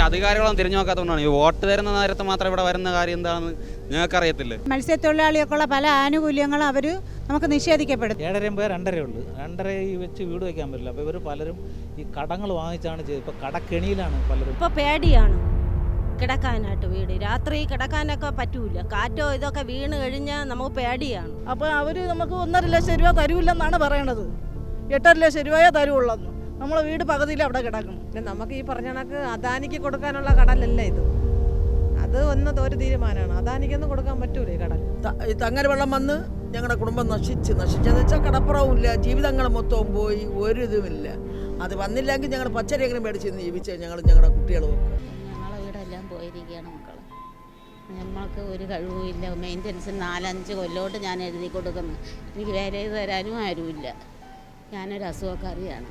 ഈ അധികാരികളൊന്നും തിരിഞ്ഞു നോക്കാത്തതുകൊണ്ടാണ്. ഈ വോട്ട് തരുന്ന നേരത്ത് മാത്രം ഇവിടെ വരുന്ന കാര്യം എന്താണെന്ന് ഞങ്ങൾക്കറിയത്തില്ല മത്സ്യത്തൊഴിലാളികൾക്കുള്ള പല ആനുകൂല്യങ്ങളും അവർ നമുക്ക് നിഷേധിക്കപ്പെടും. ഏഴരയും രണ്ടര ഉള്ളു. രണ്ടര ഈ വെച്ച് വീട് വയ്ക്കാൻ പറ്റില്ല. അപ്പോൾ ഇവർ പലരും ഈ കടങ്ങൾ വാങ്ങിച്ചാണ് ചെയ്തത്. ഇപ്പോൾ കടക്കെണിയിലാണ് പലരും. ഇപ്പോൾ പേടിയാണ് കിടക്കാനായിട്ട് വീട്. രാത്രി കിടക്കാനൊക്കെ പറ്റൂല. കാറ്റോ ഇതൊക്കെ വീണ് കഴിഞ്ഞാൽ നമുക്ക് പേടിയാണ്. അപ്പോൾ അവർ നമുക്ക് ഒന്നര ലക്ഷം രൂപ തരൂല്ലെന്നാണ് പറയണത്. എട്ടര ലക്ഷം രൂപയേ തരുവുള്ളെന്ന് നമ്മളെ വീട് പകുതിയിൽ അവിടെ കിടക്കും. പിന്നെ നമുക്ക് ഈ പറഞ്ഞ കണക്ക് അദാനിക്ക് കൊടുക്കാനുള്ള കടലല്ല ഇത്. അത് ഒന്ന് ഒരു തീരുമാനമാണ്. അദാനിക്കൊന്നും കൊടുക്കാൻ പറ്റൂലേ ഈ കടൽ. ഈ തങ്ങൽ വെള്ളം വന്ന് ഞങ്ങളുടെ കുടുംബം നശിച്ച്. നശിച്ചെന്ന് വെച്ചാൽ കടപ്പുറവും ഇല്ല ജീവിതങ്ങൾ മൊത്തവും പോയി. ഒരു ഇതുമില്ല. അത് വന്നില്ലെങ്കിൽ ഞങ്ങൾ പച്ചരിയെങ്കിലും മേടിച്ച് ജീവിച്ച് ഞങ്ങൾ ഞങ്ങളുടെ കുട്ടികളും ഒക്കെ ഞങ്ങളെ വീടെല്ലാം പോയിരിക്കുകയാണ് മക്കൾ നമ്മൾക്ക് ഒരു കഴിവുമില്ല മെയിന്റനൻസ് നാലഞ്ച് കൊല്ലോട്ട് ഞാൻ എഴുതി കൊടുക്കുന്നു. എനിക്ക് വേറെ തരാനും ആരുമില്ല. ഞാനൊരു അസുഖക്കാരിയാണ്.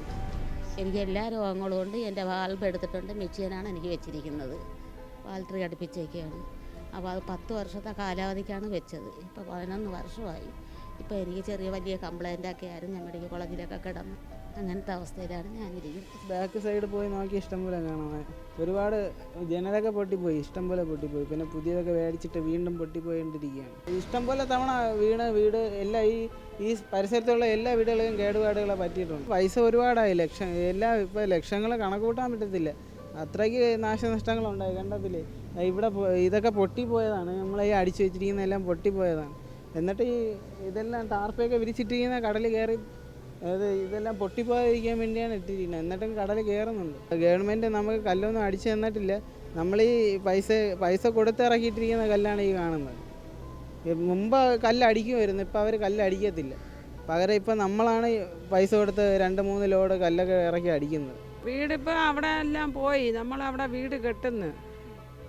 എനിക്ക് എല്ലാ രോഗങ്ങളും ഉണ്ട്. എന്റെ വാൽബ് എടുത്തിട്ടുണ്ട്. മെഷീനാണ് എനിക്ക് വെച്ചിരിക്കുന്നത്. വാൽട്രി അടുപ്പിച്ചേക്കാണ്. അപ്പോൾ അത് പത്ത് വർഷത്തെ കാലാവധിക്കാണ് വെച്ചത്. ഇപ്പോൾ പതിനൊന്ന് വർഷമായി. ഇപ്പോൾ എനിക്ക് ചെറിയ വലിയ കംപ്ലൈന്റൊക്കെ ആയിരുന്നു. ഞാൻ മെഡിക്കൽ കോളേജിലൊക്കെ കിടന്നു അങ്ങനത്തെ അവസ്ഥയിലാണ് ഞാനിരിക്കുന്നത്. ബാക്ക് സൈഡ് പോയി നോക്കി ഇഷ്ടം പോലെ കാണാം. ഒരുപാട് ജനലൊക്കെ പൊട്ടിപ്പോയി ഇഷ്ടം പോലെ പൊട്ടിപ്പോയി. പിന്നെ പുതിയതൊക്കെ മേടിച്ചിട്ട് വീണ്ടും പൊട്ടിപ്പോയിക്കൊണ്ടിരിക്കുകയാണ്. ഇഷ്ടം പോലെ തവണ വീണ് വീട് എല്ലാ ഈ ഈ പരിസരത്തുള്ള എല്ലാ വീടുകളെയും കേടുപാടുകളെ പറ്റിയിട്ടുണ്ട്. പൈസ ഒരുപാടായി. ലക്ഷം എല്ലാ ഇപ്പോൾ ലക്ഷങ്ങൾ കണക്ക് കൂട്ടാൻ പറ്റത്തില്ല. അത്രയ്ക്ക് നാശനഷ്ടങ്ങളുണ്ടായി. കണ്ടത്തില്ലേ? ഇവിടെ ഇതൊക്കെ പൊട്ടിപ്പോയതാണ്. നമ്മൾ ഈ അടിച്ചു വെച്ചിരിക്കുന്ന എല്ലാം പൊട്ടിപ്പോയതാണ്. എന്നിട്ട് ഈ ഇതെല്ലാം ടാർപ്പൊക്കെ വിരിച്ചിട്ടിരിക്കുന്ന കടൽ കയറി അതായത് ഇതെല്ലാം പൊട്ടിപ്പോകാതിരിക്കാൻ വേണ്ടിയാണ് ഇട്ടിരിക്കുന്നത്. എന്നിട്ടും കടൽ കയറുന്നുണ്ട്. ഗവൺമെന്റ് നമുക്ക് കല്ലൊന്നും അടിച്ചു തന്നിട്ടില്ല. നമ്മൾ ഈ പൈസ പൈസ കൊടുത്ത് ഇറക്കിയിട്ടിരിക്കുന്ന കല്ലാണ് ഈ കാണുന്നത്. മുമ്പ് കല്ലടിക്കുമായിരുന്നു. ഇപ്പം അവർ കല്ലടിക്കത്തില്ല. പകരം ഇപ്പം നമ്മളാണ് പൈസ കൊടുത്ത് രണ്ട് മൂന്ന് ലോഡ് കല്ലൊക്കെ ഇറക്കി അടിക്കുന്നത്. വീടിപ്പോൾ അവിടെ എല്ലാം പോയി. നമ്മളവിടെ വീട് കെട്ടുന്നു.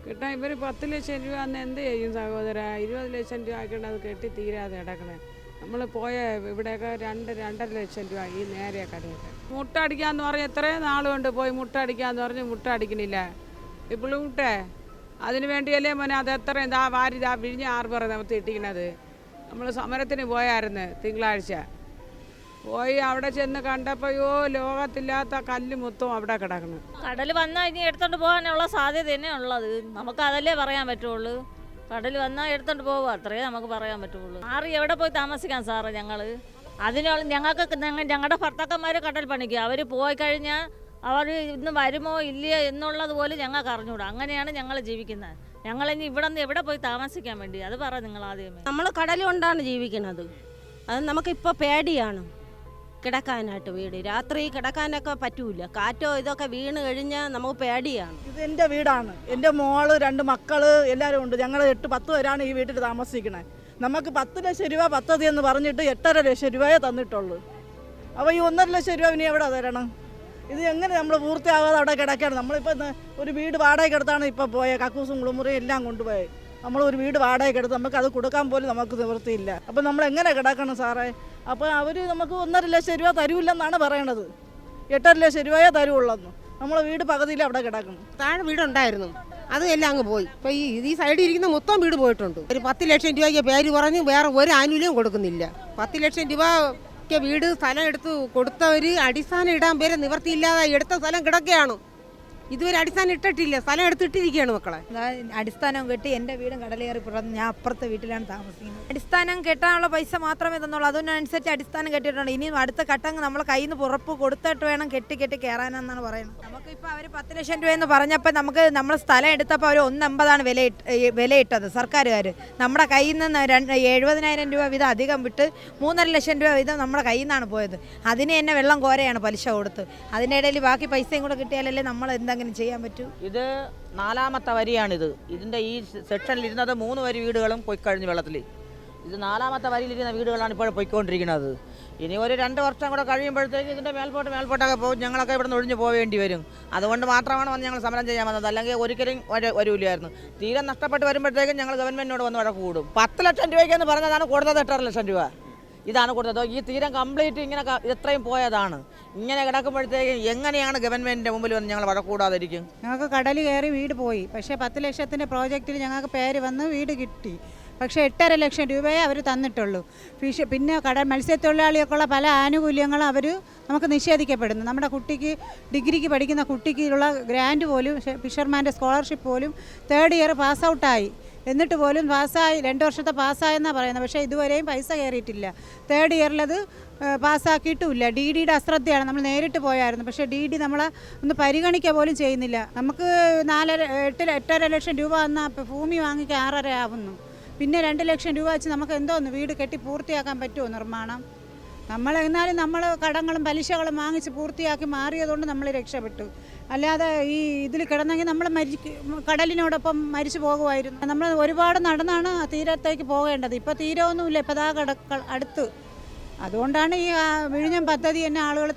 കിട്ടാൻ ഇവർ പത്ത് ലക്ഷം രൂപ അന്ന് എന്ത് ചെയ്യും സഹോദര? ഇരുപത് ലക്ഷം രൂപ ആക്കിയിട്ട് അത് കെട്ടി തീരാതെ കിടക്കണേ നമ്മൾ പോയ ഇവിടെയൊക്കെ രണ്ട് രണ്ടര ലക്ഷം രൂപ ഈ നേരെ കടയൊക്കെ മുട്ട അടിക്കാന്ന് പറഞ്ഞ് എത്രയും നാളുകൊണ്ട് പോയി മുട്ട അടിക്കാന്ന് പറഞ്ഞ് മുട്ട അടിക്കണില്ല. ഇപ്പോൾ മുട്ടേ അതിന് വേണ്ടിയല്ലേ മോനെ അത് എത്രയും ഇതാ വാരി ഇതാ വിഴിഞ്ഞ ആർബർ നമുക്ക് ഇട്ടിക്കണത്. നമ്മൾ സമരത്തിന് പോയായിരുന്നു തിങ്കളാഴ്ച. പോയി അവിടെ ചെന്ന് കണ്ടപ്പോയോ ലോകത്തില്ലാത്ത കല്ല് മൊത്തം അവിടെ കിടക്കണം കടൽ വന്നാൽ ഇനി എടുത്തോണ്ട് പോകാനുള്ള സാധ്യത തന്നെ ഉള്ളത്. നമുക്ക് അതല്ലേ പറയാൻ പറ്റുള്ളൂ. കടൽ വന്നാൽ എടുത്തോണ്ട് പോകുക അത്രയേ നമുക്ക് പറയാൻ പറ്റുള്ളൂ. ആറി എവിടെ പോയി താമസിക്കാൻ സാറേ ഞങ്ങൾ അതിനുള്ള ഞങ്ങൾക്ക് ഞങ്ങൾ ഞങ്ങളുടെ ഭർത്താക്കന്മാർ കടൽ പണിക്കുക അവർ പോയി കഴിഞ്ഞാൽ അവർ ഇന്ന് വരുമോ ഇല്ലയോ എന്നുള്ളത് പോലും ഞങ്ങൾക്ക് അറിഞ്ഞൂടാ. അങ്ങനെയാണ് ഞങ്ങൾ ജീവിക്കുന്നത്. ഞങ്ങൾ ഇനി ഇവിടെ നിന്ന് എവിടെ പോയി താമസിക്കാൻ വേണ്ടി? അത് പറ നിങ്ങൾ ആദ്യമേ. നമ്മൾ കടലുകൊണ്ടാണ് ജീവിക്കുന്നത്. അത് നമുക്കിപ്പോൾ പേടിയാണ്. കിടക്കാനായിട്ട് വീട്. രാത്രി കിടക്കാനൊക്കെ പറ്റൂല. കാറ്റോ ഇതൊക്കെ വീണ് കഴിഞ്ഞാൽ നമുക്ക് പേടിയാണ്. ഇത് എന്റെ വീടാണ്. എന്റെ മോൾ രണ്ട് മക്കൾ എല്ലാവരും ഉണ്ട്. ഞങ്ങൾ എട്ട് പത്ത് പേരാണ് ഈ വീട്ടിൽ താമസിക്കണേ. നമുക്ക് പത്ത് ലക്ഷം രൂപ പദ്ധതി എന്ന് പറഞ്ഞിട്ട് എട്ടര ലക്ഷം രൂപയെ തന്നിട്ടുള്ളൂ. അപ്പോൾ ഈ ഒന്നര ലക്ഷം രൂപ ഇനി എവിടെ തരണം? ഇത് എങ്ങനെ നമ്മൾ പൂർത്തിയാവാതെ അവിടെ കിടക്കുകയാണ് നമ്മളിപ്പോൾ ഒരു വീട് വാടകയ്ക്ക് എടുത്താണ് ഇപ്പോൾ പോയത് കക്കൂസും കുളിമുറിയും എല്ലാം കൊണ്ടുപോയത് നമ്മൾ ഒരു വീട് വാടകയ്ക്ക് എടുത്ത് നമുക്ക് അത് കൊടുക്കാൻ പോലും നമുക്ക് നിവൃത്തിയില്ല. അപ്പം നമ്മൾ എങ്ങനെ കിടക്കണം സാറേ? അപ്പോൾ അവർ നമുക്ക് ഒന്നര ലക്ഷം രൂപ തരൂല്ലെന്നാണ് പറയണത്. എട്ടര ലക്ഷം രൂപയേ തരുള്ളൂ നമ്മൾ വീട് പകുതിയിൽ അവിടെ കിടക്കണം താഴെ വീടുണ്ടായിരുന്നു. അത് എല്ലാം അങ്ങ് പോയി. ഇപ്പൊ ഈ ഈ സൈഡിൽ ഇരിക്കുന്ന മൊത്തം വീട് പോയിട്ടുണ്ട്. ഒരു പത്ത് ലക്ഷം രൂപയ്ക്ക് പേര് പറഞ്ഞ് വേറെ ഒരു ആനുകൂല്യവും കൊടുക്കുന്നില്ല. പത്ത് ലക്ഷം രൂപയ്ക്ക് വീട് സ്ഥലം എടുത്ത് കൊടുത്തവർ അടിസ്ഥാനം ഇടാൻ പേരെ നിവർത്തിയില്ലാതെ എടുത്ത സ്ഥലം കിടക്കുകയാണ്. ഇതുവരെ അടിസ്ഥാനം ഇട്ടിട്ടില്ല. സ്ഥലം എടുത്തിട്ടിരിക്കുകയാണ് മക്കളെ. അടിസ്ഥാനം കെട്ടി എന്റെ വീടും കടലേറി പുറത്ത് ഞാൻ അപ്പുറത്തെ വീട്ടിലാണ് താമസിക്കുന്നത്. അടിസ്ഥാനം കെട്ടാനുള്ള പൈസ മാത്രമേ തന്നുള്ളൂ. അതിനനുസരിച്ച് അടിസ്ഥാനം കെട്ടിയിട്ടുണ്ട്. ഇനി അടുത്ത ഘട്ടം നമ്മൾ കയ്യിൽ നിന്ന് പുറപ്പ് കൊടുത്തിട്ട് വേണം കെട്ടി കെട്ടി കയറാനെന്നാണ് പറയുന്നത്. നമുക്കിപ്പോൾ അവർ പത്ത് ലക്ഷം രൂപ എന്ന് പറഞ്ഞപ്പോൾ നമുക്ക് നമ്മൾ സ്ഥലം എടുത്തപ്പോൾ അവർ ഒന്നമ്പതാണ് വില വിലയിട്ടത് സർക്കാരുകാർ നമ്മുടെ കയ്യിൽ നിന്ന് രണ്ട് എഴുപതിനായിരം രൂപ വീതം അധികം വിട്ട് മൂന്നര ലക്ഷം രൂപ വീതം നമ്മുടെ കയ്യിൽ നിന്നാണ് പോയത്. അതിന് തന്നെ വെള്ളം കോരയാണ് പലിശ കൊടുത്ത്. അതിന്റെ ഇടയിൽ ബാക്കി പൈസയും കൂടെ കിട്ടിയാലല്ലേ നമ്മൾ എന്തെങ്കിലും ചെയ്യാൻ പറ്റൂ? ഇത് നാലാമത്തെ വരിയാണിത്. ഇതിന്റെ ഈ സെക്ഷനിൽ ഇരുന്നത് മൂന്ന് വരി വീടുകളും പോയി കഴിഞ്ഞു വെള്ളത്തിൽ. ഇത് നാലാമത്തെ വരിയിലിരുന്ന വീടുകളാണ് ഇപ്പോൾ പോയിക്കൊണ്ടിരിക്കുന്നത്. ഇനി ഒരു രണ്ട് വർഷം കൂടെ കഴിയുമ്പോഴത്തേക്ക് ഇതിന്റെ മേൽപോട്ട് മേൽപോട്ടൊക്കെ പോകും. ഞങ്ങളൊക്കെ ഇവിടെ നിന്ന് ഒഴിഞ്ഞു പോവേണ്ടി വരും. അതുകൊണ്ട് മാത്രമാണ് വന്ന് ഞങ്ങൾ സമരം ചെയ്യാൻ വന്നത്. അല്ലെങ്കിൽ ഒരിക്കലും വര- വരൂലായിരുന്നു തീരെ നഷ്ടപ്പെട്ട് വരുമ്പോഴത്തേക്കും ഞങ്ങൾ ഗവൺമെന്റിനോട് വന്ന് വഴക്ക് കൂടും. പത്ത് ലക്ഷം രൂപയ്ക്കെന്ന് പറഞ്ഞതാണ് കൂടുതൽ എട്ടര ലക്ഷം രൂപ. ഇതാണ് കൊടുത്തത്. ഈ തീരം കംപ്ലീറ്റ് ഇങ്ങനെ ഇത്രയും പോയതാണ്. ഇങ്ങനെ കിടക്കുമ്പോഴത്തേക്ക് എങ്ങനെയാണ് ഗവൺമെന്റിന്റെ മുമ്പിൽ വന്ന് ഞങ്ങൾ വഴക്കൂടാതിരിക്കും? ഞങ്ങൾക്ക് കടൽ കയറി വീട് പോയി. പക്ഷേ പത്ത് ലക്ഷത്തിന്റെ പ്രോജക്റ്റിൽ ഞങ്ങൾക്ക് പേര് വന്ന് വീട് കിട്ടി. പക്ഷേ എട്ടര ലക്ഷം രൂപയെ അവർ തന്നിട്ടുള്ളൂ. ഫിഷ് പിന്നെ കട മത്സ്യത്തൊഴിലാളികൾക്കുള്ള പല ആനുകൂല്യങ്ങളും അവർ നമുക്ക് നിഷേധിക്കപ്പെടുന്നു. നമ്മുടെ കുട്ടിക്ക് ഡിഗ്രിക്ക് പഠിക്കുന്ന കുട്ടിക്കുള്ള ഗ്രാൻഡ് പോലും ഫിഷർമാന്റെ സ്കോളർഷിപ്പ് പോലും തേർഡ് ഇയർ പാസ് ഔട്ടായി എന്നിട്ട് പോലും പാസ്സായി രണ്ട് വർഷത്തെ പാസ്സായെന്നാണ് പറയുന്നത്. പക്ഷേ ഇതുവരെയും പൈസ കയറിയിട്ടില്ല. തേർഡ് ഇയറിലത് പാസ്സാക്കിയിട്ടുമില്ല. ഡി ഡിയുടെ അശ്രദ്ധയാണ്. നമ്മൾ നേരിട്ട് പോയായിരുന്നു. പക്ഷേ ഡി ഡി നമ്മളെ ഒന്ന് പരിഗണിക്കുക പോലും ചെയ്യുന്നില്ല. നമുക്ക് നാലര എട്ട് എട്ടര ലക്ഷം രൂപ എന്നാൽ ഭൂമി വാങ്ങിക്കാൻ ആറര ആവുന്നു. പിന്നെ രണ്ട് ലക്ഷം രൂപ വെച്ച് നമുക്ക് എന്തോന്ന് വീട് കെട്ടി പൂർത്തിയാക്കാൻ പറ്റുമോ നിർമ്മാണം? നമ്മൾ എന്നാലും നമ്മൾ കടങ്ങളും പലിശകളും വാങ്ങിച്ച് പൂർത്തിയാക്കി മാറിയതുകൊണ്ട് നമ്മൾ രക്ഷപ്പെട്ടു. അല്ലാതെ ഈ ഇതിൽ കിടന്നെങ്കിൽ നമ്മൾ മരി കടലിനോടൊപ്പം മരിച്ചു പോകുമായിരുന്നു. നമ്മൾ ഒരുപാട് നടന്നാണ് തീരത്തേക്ക് പോകേണ്ടത്. ഇപ്പോൾ തീരമൊന്നുമില്ല ഇപ്പോൾ താ കട അടുത്ത്. അതുകൊണ്ടാണ് ഈ വിഴിഞ്ഞം പദ്ധതി തന്നെ ആളുകൾ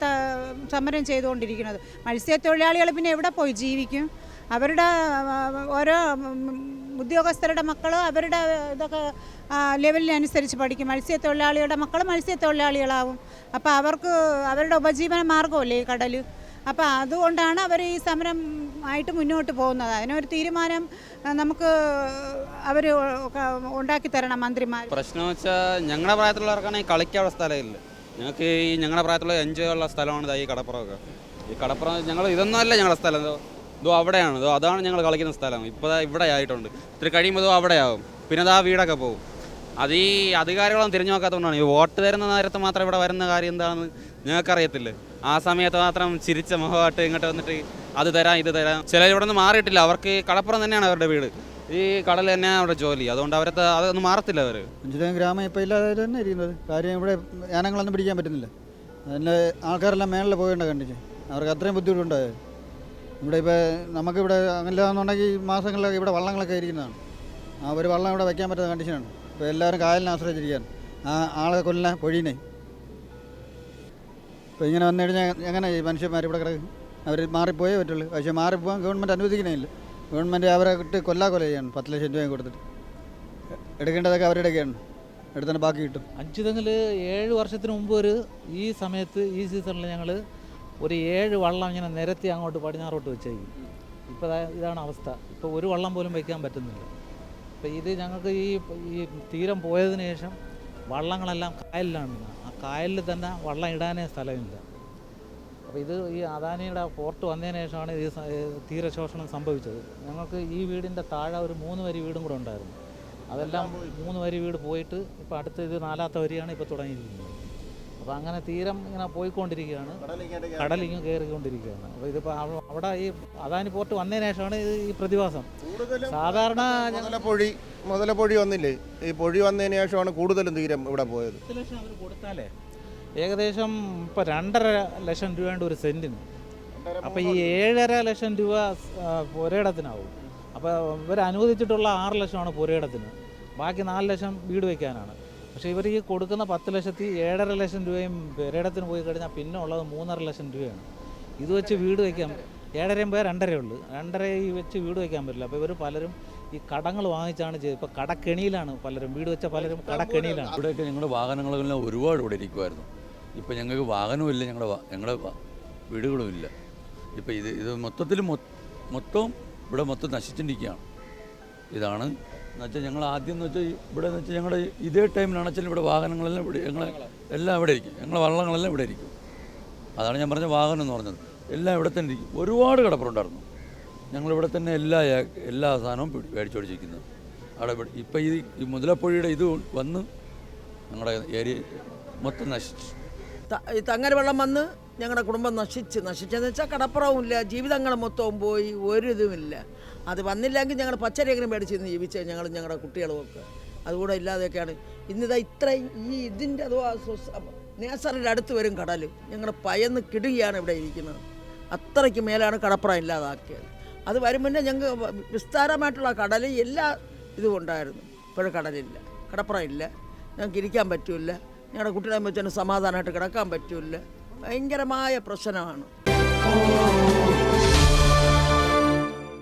സമരം ചെയ്തുകൊണ്ടിരിക്കുന്നത്. മത്സ്യത്തൊഴിലാളികൾ പിന്നെ എവിടെ പോയി ജീവിക്കും? അവരുടെ ഓരോ ഉദ്യോഗസ്ഥരുടെ മക്കൾ അവരുടെ ഇതൊക്കെ ലെവലിനനുസരിച്ച് പഠിക്കും. മത്സ്യത്തൊഴിലാളിയുടെ മക്കൾ മത്സ്യത്തൊഴിലാളികളാവും. അപ്പോൾ അവർക്ക് അവരുടെ ഉപജീവന മാർഗമല്ലേ ഈ കടൽ അപ്പോൾ അതുകൊണ്ടാണ് അവർ ഈ സമരം ആയിട്ട് മുന്നോട്ട് പോകുന്നത്. അതിനൊരു തീരുമാനം നമുക്ക് അവർ ഉണ്ടാക്കി തരണം മന്ത്രിമാർ പ്രശ്നം വെച്ചാൽ ഞങ്ങളുടെ പ്രായത്തിലുള്ളവർക്കാണെങ്കിൽ കളിക്കാനുള്ള സ്ഥലമില്ല. ഞങ്ങൾക്ക് ഈ ഞങ്ങളുടെ പ്രായത്തിലുള്ള എൻജോയ് ഉള്ള സ്ഥലമാണ് ഈ കടപ്പുറമൊക്കെ. ഈ കടപ്പുറം ഞങ്ങൾ ഇതൊന്നും അല്ല ഞങ്ങളുടെ സ്ഥലം. ഇതോ അവിടെയാണ്. ഇതോ അതാണ് ഞങ്ങൾ കളിക്കുന്ന സ്ഥലം. ഇപ്പോൾ ഇവിടെ ആയിട്ടുണ്ട്. ഇത്തിരി കഴിയുമ്പോൾ ഇതോ അവിടെയാവും. പിന്നെ ദാ വീടൊക്കെ പോകും അത് ഈ അധികാരികളൊന്നും തിരിഞ്ഞു നോക്കാത്തതുകൊണ്ടാണ്. ഈ വോട്ട് തരുന്ന നേരത്ത് മാത്രം ഇവിടെ വരുന്ന കാര്യം എന്താണെന്ന് ഞങ്ങൾക്കറിയത്തില്ല. ആ സമയത്ത് മാത്രം ചിരിച്ച മുഖമായിട്ട് ഇങ്ങോട്ട് വന്നിട്ട് അത് തരാം ഇത് തരാം. ചിലർ ഇവിടെ നിന്ന് മാറിയിട്ടില്ല. അവർക്ക് കടപ്പുറം തന്നെയാണ് അവരുടെ വീട്. ഈ കടൽ തന്നെയാണ് അവരുടെ ജോലി. അതുകൊണ്ട് അവരത്തെ അതൊന്നും മാറത്തില്ല അവർ അഞ്ചുതേം ഗ്രാമം ഇപ്പോൾ ഇല്ലാതെ തന്നെ ഇരിക്കുന്നത് കാര്യം ഇവിടെ യാനങ്ങളൊന്നും പിടിക്കാൻ പറ്റുന്നില്ല. അതിന്റെ ആൾക്കാരെല്ലാം മേളിൽ പോകേണ്ട കണ്ടിച്ച് അവർക്ക് അത്രയും ബുദ്ധിമുട്ടുണ്ടായത്. ഇവിടെ ഇപ്പോൾ നമുക്കിവിടെ അങ്ങനെയാണെന്നുണ്ടെങ്കിൽ മാസങ്ങളിലൊക്കെ ഇവിടെ വള്ളങ്ങളൊക്കെ ഇരിക്കുന്നതാണ്. ആ ഒരു വള്ളം ഇവിടെ വയ്ക്കാൻ പറ്റുന്ന കണ്ടീഷനാണ് ഇപ്പോൾ എല്ലാവരും കായലിനെ ആശ്രയിച്ചിരിക്കുകയാണ്. ആ ആളെ കൊല്ലിനെ പൊഴീനെ. ഇപ്പോൾ ഇങ്ങനെ വന്നു കഴിഞ്ഞാൽ എങ്ങനെ ഈ മനുഷ്യന്മാർ ഇവിടെ കിടക്കും? അവർ മാറിപ്പോയേ പറ്റുള്ളൂ. പക്ഷേ മാറിപ്പോകാൻ ഗവൺമെന്റ് അനുവദിക്കണേയില്ല ഗവൺമെന്റ് അവരെ ഇട്ട് കൊല്ലാ കൊല ചെയ്യാണ്. പത്ത് ലക്ഷം രൂപയും കൊടുത്തിട്ട്. എടുക്കേണ്ടതൊക്കെ അവരുടെയൊക്കെയാണ് എടുത്തന്നെ ബാക്കി കിട്ടും. അഞ്ചുതങ്ങൾ ഏഴ് വർഷത്തിന് മുമ്പ് ഒരു ഈ സമയത്ത് ഈ സീസണിൽ ഞങ്ങൾ ഒരു ഏഴ് വള്ളം ഇങ്ങനെ നിരത്തി അങ്ങോട്ട് പടിഞ്ഞാറോട്ട് വെച്ചേക്കും. ഇപ്പോൾ ഇതാണ് അവസ്ഥ. ഇപ്പോൾ ഒരു വള്ളം പോലും വയ്ക്കാൻ പറ്റുന്നില്ല. അപ്പോൾ ഇത് ഞങ്ങൾക്ക് ഈ ഈ തീരം പോയതിന് ശേഷം വള്ളങ്ങളെല്ലാം കായലിലാണ്. ആ കായലിൽ തന്നെ വള്ളം ഇടാനേ സ്ഥലമില്ല. അപ്പോൾ ഇത് ഈ അദാനിയുടെ പോർട്ട് വന്നതിന് ശേഷമാണ് ഈ തീരശോഷണം സംഭവിച്ചത്. ഞങ്ങൾക്ക് ഈ വീടിന്റെ താഴെ ഒരു മൂന്ന് വരി വീടും കൂടെ ഉണ്ടായിരുന്നു. അതെല്ലാം മൂന്ന് വരി വീട് പോയിട്ട് ഇപ്പോൾ അടുത്ത ഇത് നാലാമത്തെ വരിയാണ് ഇപ്പോൾ തുടങ്ങിയിരിക്കുന്നത്. അപ്പോൾ അങ്ങനെ തീരം ഇങ്ങനെ പോയിക്കൊണ്ടിരിക്കുകയാണ്. കടലിങ്ങ് കയറിക്കൊണ്ടിരിക്കുകയാണ് അപ്പോൾ ഇതിപ്പോൾ അവ- അവിടെ ഈ അദാനി പോർട്ട് വന്നതിന് ശേഷമാണ് ഇത് ഈ പ്രതിഭാസം. സാധാരണ പൊഴി മുതലപ്പൊഴി മുതലപ്പൊഴി വന്നില്ലേ? ഈ പൊഴി വന്നതിന് ശേഷമാണ് കൂടുതലും തീരം ഇവിടെ പോയത്. കൊടുത്താലേ? ഏകദേശം ഇപ്പോൾ രണ്ടര ലക്ഷം രൂപയുണ്ട് ഒരു സെന്റിന് അപ്പോൾ ഈ ഏഴര ലക്ഷം രൂപ പുരയിടത്തിനാവും അപ്പോൾ ഇവർ അനുവദിച്ചിട്ടുള്ള ആറ് ലക്ഷമാണ് പുരയിടത്തിന് ബാക്കി നാല് ലക്ഷം വീട് വയ്ക്കാനാണ്. പക്ഷേ ഇവർ ഈ കൊടുക്കുന്ന പത്ത് ലക്ഷത്തി ഏഴര ലക്ഷം രൂപയും പുരയിടത്തിന് പോയി കഴിഞ്ഞാൽ പിന്നെ ഉള്ളത് മൂന്നര ലക്ഷം രൂപയാണ്. ഇത് വെച്ച് വീട് വയ്ക്കാൻ ഏഴരയും പോയാൽ രണ്ടരയേ ഉള്ളൂ. രണ്ടര ഈ വെച്ച് വീട് വയ്ക്കാൻ പറ്റില്ല. അപ്പോൾ ഇവർ പലരും ഈ കടങ്ങൾ വാങ്ങിച്ചാണ് ചെയ്തത്. ഇപ്പോൾ കടക്കെണിയിലാണ് പലരും വീട് വെച്ച പലരും കടക്കെണിയിലാണ്. ഇവിടെയൊക്കെ ഞങ്ങളുടെ വാഹനങ്ങളെല്ലാം ഒരുപാട് ഇവിടെ ഇരിക്കുമായിരുന്നു ഇപ്പോൾ ഞങ്ങൾക്ക് വാഹനവും ഞങ്ങളുടെ ഞങ്ങളുടെ വീടുകളും ഇല്ല. ഇപ്പോൾ ഇത് ഇത് മൊത്തത്തിൽ മൊത്തം ഇവിടെ മൊത്തം നശിച്ചിരിക്കുകയാണ്. ഇതാണ് എന്ന് വെച്ചാൽ ഞങ്ങൾ ആദ്യം എന്ന് വെച്ചാൽ ഇവിടെ എന്ന് വെച്ചാൽ ഞങ്ങളുടെ ഇതേ ടൈമിലാണ് അണച്ചാലും ഇവിടെ വാഹനങ്ങളെല്ലാം ഇവിടെ ഞങ്ങൾ എല്ലാം ഇവിടെ ഇരിക്കും. ഞങ്ങളെ വള്ളങ്ങളെല്ലാം ഇവിടെ ഇരിക്കും. അതാണ് ഞാൻ പറഞ്ഞ വാഹനം എന്ന് പറഞ്ഞത്. എല്ലാം ഇവിടെ തന്നെ ഇരിക്കും. ഒരുപാട് കിടപ്പുണ്ടായിരുന്നു. ഞങ്ങളിവിടെ തന്നെ എല്ലാ എല്ലാ സാധനവും മേടിച്ചോടിച്ചിരിക്കുന്നത് അവിടെ ഇവിടെ ഇപ്പം ഈ മുതലപ്പുഴയുടെ ഇത് വന്ന് ഞങ്ങളുടെ ഏരിയ മൊത്തം നശിച്ചു. തങ്ങര വെള്ളം വന്ന് ഞങ്ങളുടെ കുടുംബം നശിച്ച്. നശിച്ചെന്ന് വെച്ചാൽ കടപ്പുറവും ഇല്ല ജീവിതങ്ങൾ മൊത്തവും പോയി. ഒരു ഇതുമില്ല. അത് വന്നില്ലെങ്കിൽ ഞങ്ങൾ പച്ചരിയെങ്കിലും മേടിച്ച് ഇന്ന് ജീവിച്ചത് ഞങ്ങൾ ഞങ്ങളുടെ കുട്ടികളും ഒക്കെ അതുകൂടെ ഇല്ലാതെയൊക്കെയാണ്. ഇന്നിതാ ഇത്രയും ഈ ഇതിന്റെ അതോ നേസറിന്റെ അടുത്ത് വരും കടൽ ഞങ്ങൾ പയന്ന് കിടുകയാണ് ഇവിടെ ഇരിക്കുന്നത്. അത്രയ്ക്ക് മേലാണ് കടപ്പുറം ഇല്ലാതാക്കിയത്. അത് വരുമ്പോൾ ഞങ്ങൾക്ക് വിസ്താരമായിട്ടുള്ള കടൽ എല്ലാ ഇതും ഉണ്ടായിരുന്നു. ഇപ്പോഴും കടലില്ല. കടപ്പുറം ഇല്ല. ഞങ്ങൾക്ക് ഇരിക്കാൻ പറ്റില്ല. ഞങ്ങളുടെ കുട്ടികളെ വെച്ചാൽ സമാധാനമായിട്ട് കിടക്കാൻ പറ്റില്ല. ഭയങ്കരമായ പ്രശ്നമാണ്.